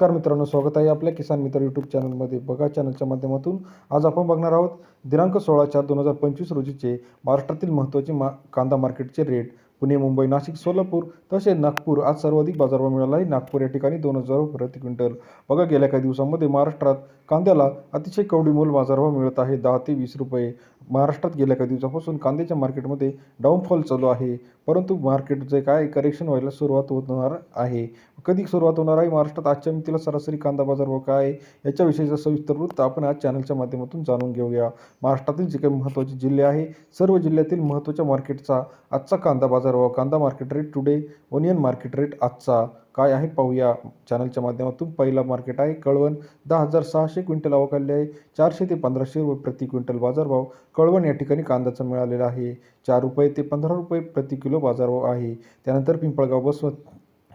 नमस्कार मित्रांनो स्वागत आहे आपल्या किसान मित्र यूट्यूब चॅनलमध्ये बघा चॅनलच्या माध्यमातून आज आपण बघणार आहोत दिनांक सोळा चार दोन हजार पंचवीस रोजीचे महाराष्ट्रातील महत्त्वाचे मा कांदा मार्केटचे रेट पुणे मुंबई नाशिक सोलापूर तसेच नागपूर आज सर्वाधिक बाजारभाव मिळाला आहे. नागपूर या ठिकाणी दोन हजार प्रति क्विंटल. बघा गेल्या काही दिवसांमध्ये महाराष्ट्रात कांद्याला अतिशय कवडी मोल बाजारभाव मिळत आहे. दहा ते वीस रुपये. महाराष्ट्रात गेल्या काही दिवसापासून कांद्याच्या मार्केटमध्ये डाऊनफॉल चालू आहे. परंतु मार्केट जे काय करेक्शन व्हायला सुरुवात होणार आहे? कधी सुरुवात होणार आहे? महाराष्ट्रात आजच्या मितीला सरासरी कांदा बाजारभाव काय आहे? याच्याविषयीचा सविस्तर वृत्त आपण आज चॅनलच्या माध्यमातून जाणून घेऊया. महाराष्ट्रातील जे काही महत्त्वाचे जिल्हे आहे सर्व जिल्ह्यातील महत्त्वाच्या मार्केटचा आजचा कांदा बाजारभाव कांदा market rate today onion market rate आजचा. काय आहे पाहूया. चॅनलच्या माध्यमातून पहिला मार्केट आहे. कळवण दहा हजार सहाशे क्विंटल अवकाल्य आहे. चारशे ते पंधराशे रुपये प्रति क्विंटल बाजारभाव. कळवण या ठिकाणी कांद्याचा मिळालेला आहे. चार रुपये ते पंधरा रुपये प्रति किलो बाजारभाव आहे. त्यानंतर पिंपळगाव बसवत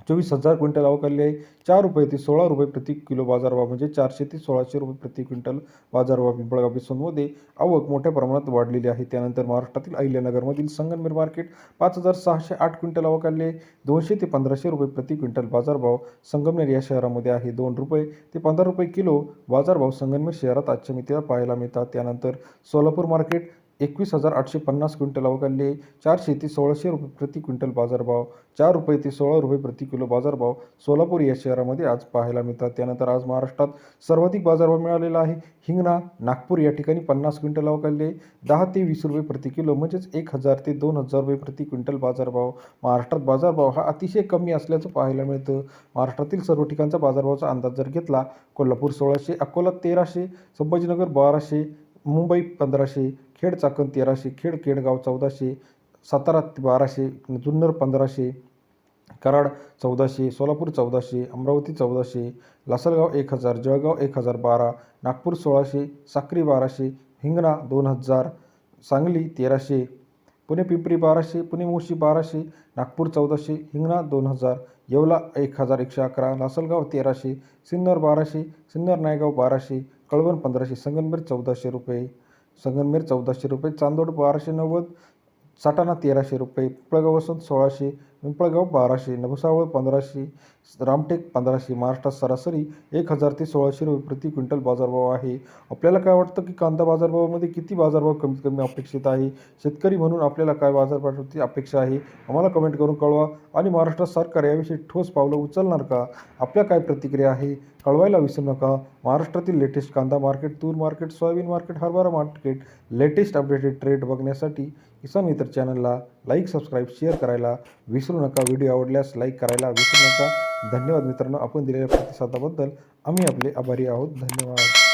चोवीस हजार क्विंटल अवकाळले आहे. चार रुपये ते सोळा रुपये प्रति किलो बाजारभाव म्हणजे चारशे ते सोळाशे रुपये प्रति क्विंटल बाजारभाव पिंपळगाव बेसनमध्ये आवक मोठ्या प्रमाणात वाढलेली आहे. त्यानंतर महाराष्ट्रातील अहिल्यानगरमधील संगमनेर मार्केट पाच हजार सहाशे आठ क्विंटल अवकाळले आहे. दोनशे ते पंधराशे रुपये प्रति क्विंटल बाजारभाव संगमनेर या शहरामध्ये आहे. दोन रुपये ते पंधरा रुपये किलो बाजारभाव संगमनेर शहरात आजच्या मितीला पाहायला मिळतात. त्यानंतर सोलापूर मार्केट एकवीस हजार आठशे पन्नास क्विंटल अवकाळले चारशे ते सोळाशे रुपये प्रति क्विंटल बाजारभाव. चार रुपये ते सोळा रुपये प्रति किलो बाजारभाव सोलापूर या शहरामध्ये आज पाहायला मिळतात. त्यानंतर आज महाराष्ट्रात सर्वाधिक बाजारभाव मिळालेला आहे. हिंगणा नागपूर या ठिकाणी पन्नास क्विंटल अवकाळले दहा ते वीस रुपये प्रति किलो म्हणजेच एक हजार ते दोन हजार रुपये प्रति क्विंटल बाजारभाव. महाराष्ट्रात बाजारभाव हा अतिशय कमी असल्याचं पाहायला मिळतं. महाराष्ट्रातील सर्व ठिकाणचा बाजारभावाचा अंदाज जर घेतला कोल्हापूर सोळाशे अकोला तेराशे संभाजीनगर बाराशे मुंबई पंधराशे खेड चाकण तेराशे खेड केडगाव चौदाशे सातारा बाराशे जुन्नर पंधराशे कराड चौदाशे सोलापूर चौदाशे अमरावती चौदाशे लासलगाव एक हजार जळगाव एक हजार बारा नागपूर सोळाशे साक्री बाराशे हिंगणा दोन हजार सांगली तेराशे पुणे पिंपरी बाराशे पुणे मोशी बाराशे नागपूर चौदाशे हिंगणा दोन हजार येवला एक हजार एकशे अकरा लासलगाव तेराशे सिन्नर बाराशे सिन्नर नायगाव बाराशे कळवण पंधराशे संगनमेर चौदाशे रुपये. संगमनेर चौदाशे रुपये चांदोड बाराशे नव्वद सटाणा तेराशे रुपये पिंपळगाव वसंत सोळाशे पिंपळगाव बाराशे नभसावळ पंधराशे रामटेक पंधराशे महाराष्ट्रात सरासरी एक हजार ते सोळाशे रुपये प्रति क्विंटल बाजारभाव आहे. आपल्याला काय वाटतं की कांदा बाजारभावामध्ये किती बाजारभाव कमीत कमी अपेक्षित आहे? शेतकरी म्हणून आपल्याला काय बाजारभावाची अपेक्षा आहे? आम्हाला कमेंट करून कळवा. आणि महाराष्ट्र सरकार याविषयी ठोस पावलं उचलणार का? आपल्या काय प्रतिक्रिया आहे? कळवायला विसरू नका. महाराष्ट्रातील लेटेस्ट कांदा मार्केट तूर मार्केट सोयाबीन मार्केट हरभरा मार्केट लेटेस्ट अपडेटेड ट्रेड बघण्यासाठी किसान मित्र चॅनलला लाईक सबस्क्राईब शेअर करायला विसरू नका. व्हिडिओ आवडल्यास लाईक करायला विसरू नका. धन्यवाद मित्रांनो आपण दिलेल्या प्रतिसादाबद्दल आम्ही आपले आभारी आहोत. धन्यवाद.